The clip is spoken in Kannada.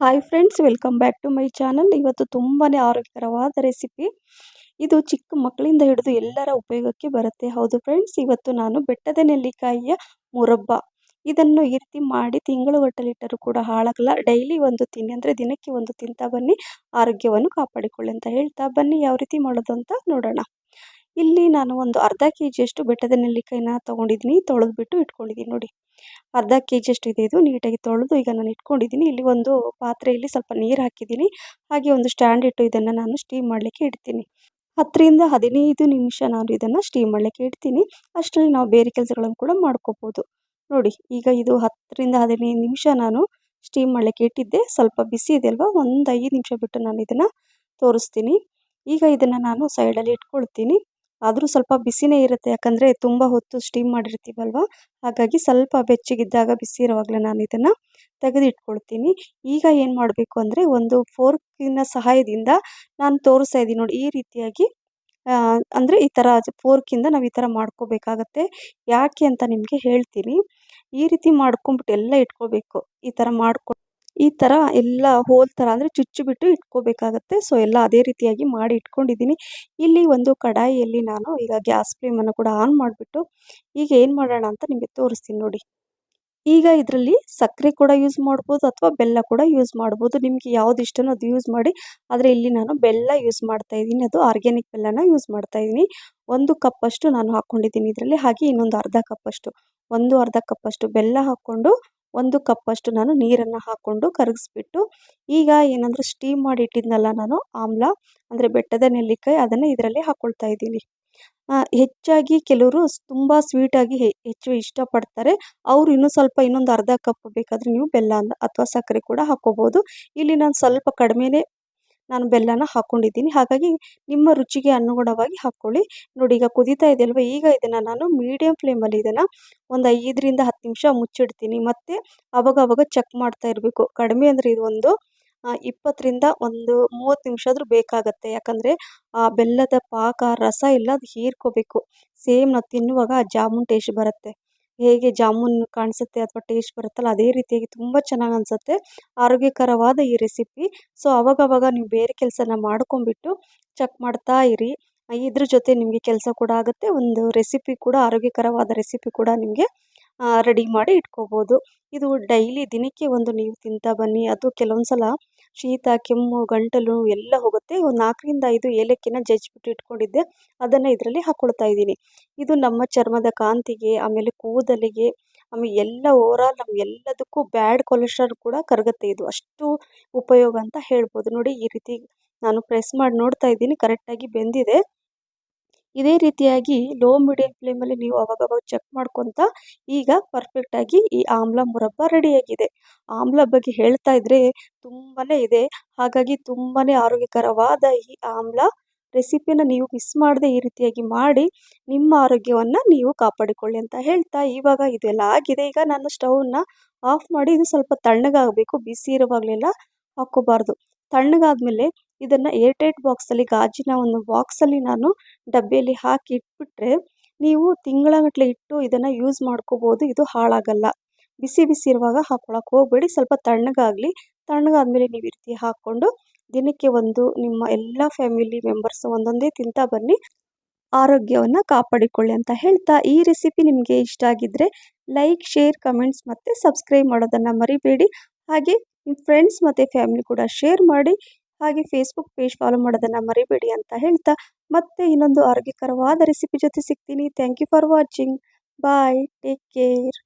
Hi friends welcome back to my channel ಇವತ್ತು ತುಂಬಾ ಆರೋಗ್ಯಕರವಾದ ರೆಸಿಪಿ ಇದು ಚಿಕ್ಕ ಮಕ್ಕಳಿಂದ ಹಿಡಿದು ಎಲ್ಲರ ಉಪಯೋಗಕ್ಕೆ ಬರುತ್ತೆ. ಹೌದು ಫ್ರೆಂಡ್ಸ್ ಇವತ್ತು ನಾನು ಬೆಟ್ಟದ ನೆಲ್ಲಿಕಾಯಿಯ ಮುರಬ್ಬ. ಇದನ್ನು ಈ ರೀತಿ ಮಾಡಿ ತಿಂಗಳು ಗಟ್ಟಲಿಟ್ಟರೂ ಕೂಡ ಹಾಳಾಗಲ್ಲ. ಡೈಲಿ ಒಂದು ತಿನ್ನಿ ಅಂದರೆ ದಿನಕ್ಕೆ ಒಂದು ತಿಂತಾ ಬನ್ನಿ. ಆರೋಗ್ಯವನ್ನು ಕಾಪಾಡಿಕೊಳ್ಳಿ ಅಂತ ಹೇಳ್ತಾ ಬನ್ನಿ. ಯಾವ ರೀತಿ ಮಾಡೋದು ಅಂತ ನೋಡೋಣ. ಇಲ್ಲಿ ನಾನು ಒಂದು ಅರ್ಧ ಕೆ ಜಿಯಷ್ಟು ಬೆಟ್ಟದ ನೆಲ್ಲಿಕಾಯಿನ ತೊಗೊಂಡಿದ್ದೀನಿ, ತೊಳೆದ್ಬಿಟ್ಟು ಇಟ್ಕೊಂಡಿದ್ದೀನಿ ನೋಡಿ. ಅರ್ಧ ಕೆ ಜಿಯಷ್ಟು ಇದೆ ಇದು, ನೀಟಾಗಿ ತೊಳೆದು ಈಗ ನಾನು ಇಟ್ಕೊಂಡಿದ್ದೀನಿ ಇಲ್ಲಿ ಒಂದು ಪಾತ್ರೆಯಲ್ಲಿ ಸ್ವಲ್ಪ ನೀರು ಹಾಕಿದ್ದೀನಿ ಹಾಗೆ ಒಂದು ಸ್ಟ್ಯಾಂಡ್ ಇಟ್ಟು ಇದನ್ನು ನಾನು ಸ್ಟೀಮ್ ಮಾಡಲಿಕ್ಕೆ ಇಡ್ತೀನಿ. ಹತ್ತರಿಂದ ಹದಿನೈದು ನಿಮಿಷ ನಾನು ಇದನ್ನು ಸ್ಟೀಮ್ ಮಾಡಲಿಕ್ಕೆ ಇಡ್ತೀನಿ. ಅಷ್ಟರಲ್ಲಿ ನಾವು ಬೇರೆ ಕೆಲಸಗಳನ್ನು ಕೂಡ ಮಾಡ್ಕೋಬೋದು. ನೋಡಿ, ಈಗ ಇದು ಹತ್ತರಿಂದ ಹದಿನೈದು ನಿಮಿಷ ನಾನು ಸ್ಟೀಮ್ ಮಾಡಲಿಕ್ಕೆ ಇಟ್ಟಿದ್ದೆ. ಸ್ವಲ್ಪ ಬಿಸಿ ಇದೆ ಅಲ್ವಾ? ಒಂದು ಐದು ನಿಮಿಷ ಬಿಟ್ಟು ನಾನು ಇದನ್ನು ತೋರಿಸ್ತೀನಿ. ಈಗ ಇದನ್ನು ನಾನು ಸೈಡಲ್ಲಿ ಇಟ್ಕೊಳ್ತೀನಿ. ಆದರೂ ಸ್ವಲ್ಪ ಬಿಸಿನೇ ಇರುತ್ತೆ. ಯಾಕಂದರೆ ತುಂಬ ಹೊತ್ತು ಸ್ಟೀಮ್ ಮಾಡಿರ್ತೀವಲ್ವ? ಹಾಗಾಗಿ ಸ್ವಲ್ಪ ಬೆಚ್ಚಗಿದ್ದಾಗ ಬಿಸಿ ಇರುವಾಗಲೇ ನಾನು ಇದನ್ನು ತೆಗೆದಿಟ್ಕೊಳ್ತೀನಿ. ಈಗ ಏನು ಮಾಡಬೇಕು ಅಂದರೆ ಒಂದು ಫೋರ್ಕಿನ ಸಹಾಯದಿಂದ ನಾನು ತೋರಿಸ್ತಾ ಇದ್ದೀನಿ ನೋಡಿ, ಈ ರೀತಿಯಾಗಿ ಅಂದರೆ ಈ ಥರ ಫೋರ್ಕಿಂದ ನಾವು ಈ ಥರ ಮಾಡ್ಕೋಬೇಕಾಗತ್ತೆ. ಯಾಕೆ ಅಂತ ನಿಮಗೆ ಹೇಳ್ತೀನಿ. ಈ ರೀತಿ ಮಾಡ್ಕೊಂಬಿಟ್ಟು ಎಲ್ಲ ಇಟ್ಕೋಬೇಕು. ಈ ಥರ ಮಾಡ್ಕೊ ಈ ಥರ ಎಲ್ಲ ಹೋಲ್ ಥರ ಅಂದರೆ ಚುಚ್ಚಿಬಿಟ್ಟು ಇಟ್ಕೋಬೇಕಾಗುತ್ತೆ. ಸೊ ಎಲ್ಲ ಅದೇ ರೀತಿಯಾಗಿ ಮಾಡಿ ಇಟ್ಕೊಂಡಿದ್ದೀನಿ. ಇಲ್ಲಿ ಒಂದು ಕಡಾಯಿಯಲ್ಲಿ ನಾನು ಈಗ ಗ್ಯಾಸ್ ಫ್ಲೇಮನ್ನು ಕೂಡ ಆನ್ ಮಾಡಿಬಿಟ್ಟು ಈಗ ಏನು ಮಾಡೋಣ ಅಂತ ನಿಮಗೆ ತೋರಿಸ್ತೀನಿ ನೋಡಿ. ಈಗ ಇದರಲ್ಲಿ ಸಕ್ಕರೆ ಕೂಡ ಯೂಸ್ ಮಾಡ್ಬೋದು ಅಥವಾ ಬೆಲ್ಲ ಕೂಡ ಯೂಸ್ ಮಾಡ್ಬೋದು. ನಿಮಗೆ ಯಾವ್ದು ಇಷ್ಟನೋ ಅದು ಯೂಸ್ ಮಾಡಿ. ಆದರೆ ಇಲ್ಲಿ ನಾನು ಬೆಲ್ಲ ಯೂಸ್ ಮಾಡ್ತಾ ಇದ್ದೀನಿ. ಅದು ಆರ್ಗ್ಯಾನಿಕ್ ಬೆಲ್ಲನ ಯೂಸ್ ಮಾಡ್ತಾ ಇದ್ದೀನಿ. ಒಂದು ಕಪ್ಪಷ್ಟು ನಾನು ಹಾಕ್ಕೊಂಡಿದ್ದೀನಿ ಇದರಲ್ಲಿ. ಹಾಗೆ ಇನ್ನೊಂದು ಅರ್ಧ ಕಪ್ಪಷ್ಟು ಒಂದು ಅರ್ಧ ಕಪ್ಪಷ್ಟು ಬೆಲ್ಲ ಹಾಕ್ಕೊಂಡು ಒಂದು ಕಪ್ಪಷ್ಟು ನಾನು ನೀರನ್ನು ಹಾಕ್ಕೊಂಡು ಕರಗಿಸ್ಬಿಟ್ಟು, ಈಗ ಏನಂದರೆ ಸ್ಟೀಮ್ ಮಾಡಿ ಇಟ್ಟಿದ್ನಲ್ಲ ನಾನು ಆಮ್ಲ, ಅಂದರೆ ಬೆಟ್ಟದ ನೆಲ್ಲಿಕಾಯಿ ಅದನ್ನು ಇದರಲ್ಲಿ ಹಾಕ್ಕೊಳ್ತಾ ಇದ್ದೀನಿ. ಹೆಚ್ಚಾಗಿ ಕೆಲವರು ತುಂಬ ಸ್ವೀಟಾಗಿ ಹೆಚ್ಚು ಇಷ್ಟಪಡ್ತಾರೆ. ಅವರು ಇನ್ನೂ ಸ್ವಲ್ಪ ಇನ್ನೊಂದು ಅರ್ಧ ಕಪ್ ಬೇಕಾದರೆ ನೀವು ಬೆಲ್ಲ ಅಥವಾ ಸಕ್ಕರೆ ಕೂಡ ಹಾಕ್ಕೋಬೋದು ಇಲ್ಲಿ ನಾನು ಸ್ವಲ್ಪ ಕಡಿಮೆನೇ ನಾನು ಬೆಲ್ಲನ ಹಾಕ್ಕೊಂಡಿದ್ದೀನಿ ಹಾಗಾಗಿ ನಿಮ್ಮ ರುಚಿಗೆ ಅನುಗುಣವಾಗಿ ಹಾಕ್ಕೊಳ್ಳಿ. ನೋಡಿ, ಈಗ ಕುದೀತಾ ಇದೆಯಲ್ವ? ಈಗ ಇದನ್ನು ನಾನು ಮೀಡಿಯಮ್ ಫ್ಲೇಮಲ್ಲಿ ಇದನ್ನು ಒಂದು ಐದರಿಂದ ಹತ್ತು ನಿಮಿಷ ಮುಚ್ಚಿಡ್ತೀನಿ. ಮತ್ತು ಅವಾಗ ಅವಾಗ ಚೆಕ್ ಮಾಡ್ತಾ ಇರಬೇಕು. ಕಡಿಮೆ ಅಂದರೆ ಇದು ಒಂದು ಇಪ್ಪತ್ತರಿಂದ ಒಂದು ಮೂವತ್ತು ನಿಮಿಷ ಆದರೂ ಬೇಕಾಗತ್ತೆ. ಯಾಕಂದರೆ, ಆ, ಬೆಲ್ಲದ ಪಾಕ, ರಸ ಎಲ್ಲ ಅದು ಹೀರ್ಕೋಬೇಕು. ಸೇಮ್ ನಾವು ತಿನ್ನುವಾಗ ಆ ಜಾಮೂನ್ ಟೇಸ್ಟ್ ಬರುತ್ತೆ. ಹೇಗೆ ಜಾಮೂನ್ ಕಾಣಿಸುತ್ತೆ ಅಥವಾ ಟೇಸ್ಟ್ ಬರುತ್ತಲ್ಲ ಅದೇ ರೀತಿಯಾಗಿ ತುಂಬ ಚೆನ್ನಾಗಿ ಅನಿಸುತ್ತೆ. ಆರೋಗ್ಯಕರವಾದ ಈ ರೆಸಿಪಿ. ಸೊ, ಅವಾಗವಾಗ ನೀವು ಬೇರೆ ಕೆಲಸನ ಮಾಡ್ಕೊಂಬಿಟ್ಟು ಚೆಕ್ ಮಾಡ್ತಾ ಇರಿ. ಇದ್ರ ಜೊತೆ ನಿಮಗೆ ಕೆಲಸ ಕೂಡ ಆಗುತ್ತೆ. ಒಂದು ರೆಸಿಪಿ ಕೂಡ, ಆರೋಗ್ಯಕರವಾದ ರೆಸಿಪಿ ಕೂಡ ನಿಮಗೆ ರೆಡಿ ಮಾಡಿ ಇಟ್ಕೋಬೋದು. ಇದು ಡೈಲಿ ದಿನಕ್ಕೆ ಒಂದು ನೀವು ತಿಂತಾ ಬನ್ನಿ. ಅದು ಕೆಲವೊಂದು ಸಲ ಶೀತ, ಕೆಮ್ಮು, ಗಂಟಲು ಎಲ್ಲ ಹೋಗುತ್ತೆ. ಒಂದು ನಾಲ್ಕರಿಂದ ಐದು ಏಲಕ್ಕಿನ ಜಜ್ಜಿಬಿಟ್ಟು ಇಟ್ಕೊಂಡಿದ್ದೆ. ಅದನ್ನು ಇದರಲ್ಲಿ ಹಾಕ್ಕೊಳ್ತಾ ಇದ್ದೀನಿ. ಇದು ನಮ್ಮ ಚರ್ಮದ ಕಾಂತಿಗೆ, ಆಮೇಲೆ ಕೂದಲಿಗೆ, ಆಮೇಲೆ ಎಲ್ಲ ಓವರಾಲ್ ನಮ್ಮ ಎಲ್ಲದಕ್ಕೂ ಬ್ಯಾಡ್ ಕೊಲೆಸ್ಟ್ರಾಲ್ ಕೂಡ ಕರಗುತ್ತೆ. ಇದು ಅಷ್ಟು ಉಪಯೋಗ ಅಂತ ಹೇಳ್ಬೋದು. ನೋಡಿ, ಈ ರೀತಿ ನಾನು ಪ್ರೆಸ್ ಮಾಡಿ ನೋಡ್ತಾ ಇದ್ದೀನಿ. ಕರೆಕ್ಟಾಗಿ ಬೆಂದಿದೆ. ಇದೇ ರೀತಿಯಾಗಿ ಲೋ ಮೀಡಿಯಂ ಫ್ಲೇಮಲ್ಲಿ ನೀವು ಅವಾಗವಾಗ ಚೆಕ್ ಮಾಡ್ಕೊತ ಈಗ ಪರ್ಫೆಕ್ಟಾಗಿ ಈ ಆಮ್ಲ ಮುರಬ್ಬ ರೆಡಿಯಾಗಿದೆ ಆಮ್ಲ ಬಗ್ಗೆ ಹೇಳ್ತಾ ಇದ್ದರೆ ತುಂಬಾ ಇದೆ. ಹಾಗಾಗಿ ತುಂಬಾ ಆರೋಗ್ಯಕರವಾದ ಈ ಆಮ್ಲ ರೆಸಿಪಿನ ನೀವು ಮಿಸ್ ಮಾಡದೆ ಈ ರೀತಿಯಾಗಿ ಮಾಡಿ ನಿಮ್ಮ ಆರೋಗ್ಯವನ್ನು ನೀವು ಕಾಪಾಡಿಕೊಳ್ಳಿ ಅಂತ ಹೇಳ್ತಾ ಇವಾಗ ಇದೆಲ್ಲ ಆಗಿದೆ. ಈಗ ನಾನು ಸ್ಟವ್ನ ಆಫ್ ಮಾಡಿ ಇದು ಸ್ವಲ್ಪ ತಣ್ಣಗಾಗಬೇಕು. ಬಿಸಿ ಇರುವಾಗಲೆಲ್ಲ ಹಾಕ್ಕೋಬಾರ್ದು. ತಣ್ಣಗಾದ್ಮೇಲೆ ಇದನ್ನು ಏರ್ಟೈಟ್ ಬಾಕ್ಸಲ್ಲಿ ಗಾಜಿನ ಒಂದು ಬಾಕ್ಸಲ್ಲಿ ನಾನು ಡಬ್ಬಿಯಲ್ಲಿ ಹಾಕಿ ಇಟ್ಬಿಟ್ರೆ ನೀವು ತಿಂಗಳಗಟ್ಟಲೆ ಇಟ್ಟು ಇದನ್ನು ಯೂಸ್ ಮಾಡ್ಕೋಬೋದು, ಇದು ಹಾಳಾಗಲ್ಲ. ಬಿಸಿ ಬಿಸಿ ಇರುವಾಗ ಹಾಕ್ಕೊಳಕ್ಕೆ ಹೋಗಬೇಡಿ. ಸ್ವಲ್ಪ ತಣ್ಣಗಾಗಲಿ. ತಣ್ಣಗಾದ್ಮೇಲೆ ನೀವು ಈ ರೀತಿ ಹಾಕ್ಕೊಂಡು ದಿನಕ್ಕೆ ಒಂದು ನಿಮ್ಮ ಎಲ್ಲ ಫ್ಯಾಮಿಲಿ ಮೆಂಬರ್ಸ್ ಒಂದೊಂದೇ ತಿಂತಾ ಬನ್ನಿ. ಆರೋಗ್ಯವನ್ನು ಕಾಪಾಡಿಕೊಳ್ಳಿ ಅಂತ ಹೇಳ್ತಾ ಈ ರೆಸಿಪಿ ನಿಮಗೆ ಇಷ್ಟ ಆಗಿದ್ದರೆ ಲೈಕ್ ಶೇರ್ ಕಮೆಂಟ್ಸ್ ಮತ್ತು ಸಬ್ಸ್ಕ್ರೈಬ್ ಮಾಡೋದನ್ನು ಮರಿಬೇಡಿ. ಹಾಗೆ ನಿಮ್ಮ ಫ್ರೆಂಡ್ಸ್ ಮತ್ತು ಫ್ಯಾಮಿಲಿ ಕೂಡ ಶೇರ್ ಮಾಡಿ. ಹಾಗೆ ಫೇಸ್ಬುಕ್ ಪೇಜ್ ಫಾಲೋ ಮಾಡೋದನ್ನು ಮರಿಬೇಡಿ ಅಂತ ಹೇಳ್ತಾ ಮತ್ತೆ ಇನ್ನೊಂದು ಆರೋಗ್ಯಕರವಾದ ರೆಸಿಪಿ ಜೊತೆ ಸಿಗ್ತೀನಿ. Thank you for watching bye take care